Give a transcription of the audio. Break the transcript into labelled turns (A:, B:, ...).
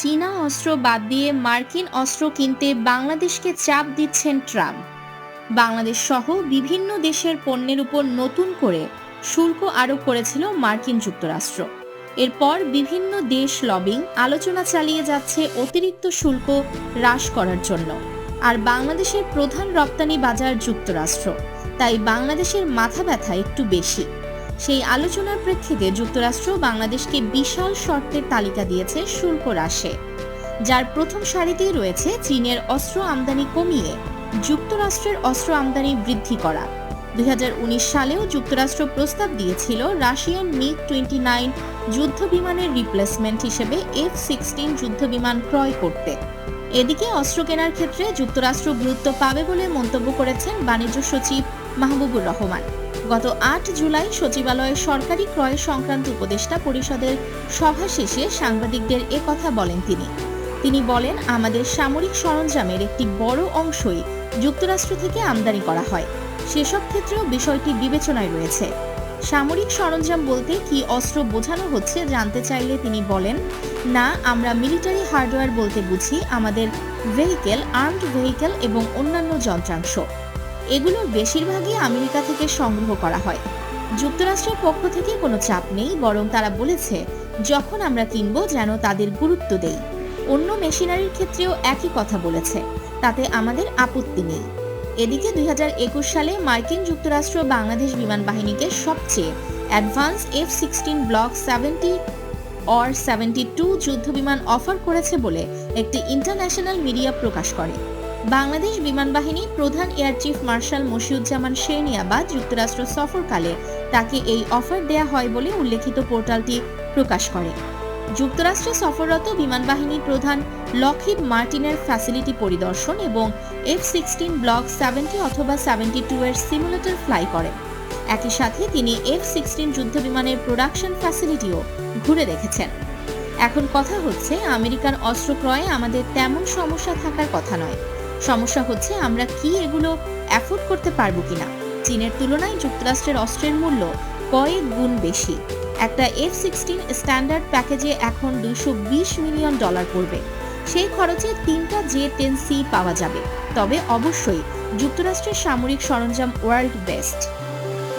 A: চীনা অস্ত্র বাদ দিয়ে মার্কিন অস্ত্র কিনতে বাংলাদেশকে চাপ দিচ্ছেন ট্রাম্প। বাংলাদেশ সহ বিভিন্ন দেশের পণ্যের উপর নতুন করে শুল্ক আরোপ করেছিল মার্কিন যুক্তরাষ্ট্র। এরপর বিভিন্ন দেশ লবিং আলোচনা চালিয়ে যাচ্ছে অতিরিক্ত শুল্ক হ্রাস করার জন্য। আর বাংলাদেশের প্রধান রপ্তানি বাজার যুক্তরাষ্ট্র। তাই বাংলাদেশের মাথা ব্যথা একটু বেশি। সেই আলোচনার প্রেক্ষিতে যুক্তরাষ্ট্র বাংলাদেশকে বিশাল শর্তের তালিকা দিয়েছে শুল্ক হ্রাসে। যার প্রথম সারিতেই রয়েছে চীনের অস্ত্র আমদানি কমিয়ে, যুক্তরাষ্ট্রের অস্ত্র আমদানি বৃদ্ধি করা। দুই হাজার উনিশ সালেও যুক্তরাষ্ট্র প্রস্তাব দিয়েছিল রাশিয়ান মিগ টোয়েন্টি নাইন যুদ্ধ বিমানের রিপ্লেসমেন্ট হিসেবে এফ সিক্সটিন যুদ্ধ বিমান ক্রয় করতে। এদিকে অস্ত্র কেনার ক্ষেত্রে যুক্তরাষ্ট্র গুরুত্ব পাবে বলে মন্তব্য করেছেন বাণিজ্য সচিব মাহবুবুর রহমান। গত আট জুলাই সচিবালয়ে সরকারি ক্রয় সংক্রান্ত উপদেষ্টা পরিষদের সভা শেষে সাংবাদিকদের কথা বলেন তিনি। তিনি বলেন, আমাদের সামরিক সরঞ্জামের একটি বড় অংশই যুক্তরাষ্ট্র থেকে আমদানি করা হয়। সেসব ক্ষেত্রেও বিষয়টি বিবেচনায় রয়েছে। সামরিক সরঞ্জাম বলতে কি অস্ত্র বোঝানো হচ্ছে জানতে চাইলে তিনি বলেন, না, আমরা মিলিটারি হার্ডওয়্যার বলতে বুঝি আমাদের ভেহিকেল, আর্মড ভেহিকেল এবং অন্যান্য যন্ত্রাংশ। এগুলোর বেশিরভাগই আমেরিকা থেকে সংগ্রহ করা হয়। যুক্তরাষ্ট্রের পক্ষ থেকে কোনো চাপ নেই, বরং তারা বলেছে, যখন আমরা কিনব যেন তাদের গুরুত্ব দেই। অন্য মেশিনারির ক্ষেত্রেও একই কথা বলেছে, তাতে আমাদের আপত্তি নেই। এদিকে দুই হাজার একুশ সালে মার্কিন যুক্তরাষ্ট্র বাংলাদেশ বিমান বাহিনীকে সবচেয়ে advance F sixteen block seventy or seventy two যুদ্ধবিমান অফার করেছে বলে একটি ইন্টারন্যাশনাল মিডিয়া প্রকাশ করে। বাংলাদেশ বিমান বাহিনী প্রধান air chief marshal Mashiuzzaman Serniabat যুক্তরাষ্ট্র সফরকালে তাকে এই অফার দেয়া হয় বলে উল্লেখিত পোর্টালটি প্রকাশ করে। যুক্তরাষ্ট্রে সফররত বিমান বাহিনীর প্রধান লকহিড মার্টিনের ফ্যাসিলিটি পরিদর্শন এবং এফ সিক্সটিন ব্লক সেভেন্টি অথবা সেভেন্টি টু এর সিমুলেটর ফ্লাই করেন একই সাথে তিনি এফ সিক্সটিন যুদ্ধ বিমানের প্রোডাকশন ফ্যাসিলিটিও ঘুরে দেখেছেন। এখন কথা হচ্ছে, আমেরিকার অস্ত্র ক্রয়ে আমাদের তেমন সমস্যা থাকার কথা নয়। সমস্যা হচ্ছে আমরা কি এগুলো অ্যাফোর্ড করতে পারব কিনা? চীনের তুলনায় যুক্তরাষ্ট্রের অস্ত্রের মূল্য কয়েক গুণ বেশি। একটা এফ সিক্সটিন স্ট্যান্ডার্ড প্যাকেজে এখন দুশো মিলিয়ন ডলার পড়বে। সেই খরচে তিনটা জে টেন সি পাওয়া যাবে। তবে অবশ্যই যুক্তরাষ্ট্রের সামরিক সরঞ্জাম ওয়ার্ল্ড বেস্ট